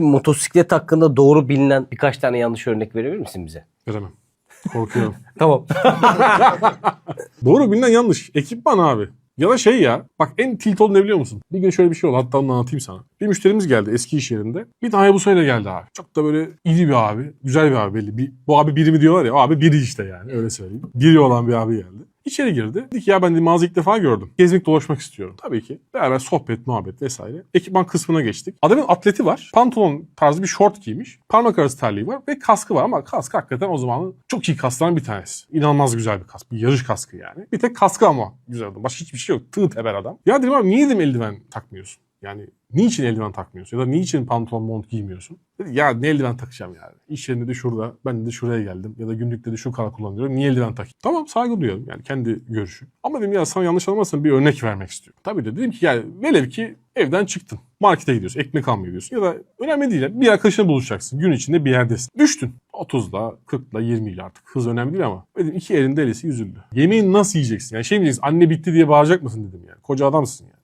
Peki motosiklet hakkında doğru bilinen birkaç tane yanlış örnek verebilir misin bize? Veremem. Korkuyorum. Tamam. Doğru bilinen yanlış. Ekipman abi. Ya da şey ya. Bak en tilt oldu ne biliyor musun? Bir gün şöyle bir şey oldu. Hatta onu anlatayım sana. Bir müşterimiz geldi eski iş yerinde. Bir tane Hayabusa ile geldi abi. Çok da böyle iri bir abi. Güzel bir abi belli. Bir, bu abi biri mi diyorlar ya. O abi biri işte yani. Öyle söyleyeyim. Biri olan bir abi geldi. İçeri girdi. Dedi ki ya ben de mağazayı ilk defa gördüm. Gezmek dolaşmak istiyorum. Tabii ki. Beraber sohbet, muhabbet vesaire. Ekipman kısmına geçtik. Adamın atleti var. Pantolon tarzı bir şort giymiş. Parmak arası terliği var ve kaskı var ama kask hakikaten o zamanın çok iyi kasklardan bir tanesi. İnanılmaz güzel bir kask. Bir yarış kaskı yani. Bir tek kaskı ama güzel adam. Başka hiçbir şey yok. Tığ teber adam. Ya dedim abi niye dedim eldiven takmıyorsun? Yani niçin eldiven takmıyorsun? Ya da niçin pantolon mont giymiyorsun? Dedi ya ne eldiven takacağım yani. İş yerinde de şurada, ben de şuraya geldim. Ya da günlükte de şu kadar kullanıyorum. Niye eldiven takayım? Tamam saygı duyuyorum yani kendi görüşü. Ama dedim ya sana yanlış anlamazsan bir örnek vermek istiyorum. Tabii de dedim ki yani velev ki evden çıktın. Markete gidiyorsun, ekmek almaya gidiyorsun. Ya da önemli değil. Bir arkadaşınla buluşacaksın. Gün içinde bir yerdesin. Düştün. 30'la, 40'la, 20 ile artık. Hız önemli değil ama. Dedim iki elinde elisi yüzüldü. Yemeği nasıl yiyeceksin? Yani şey mi diyeceksin? Anne bitti diye bağıracak mısın dedim yani. Koca adamsın yani.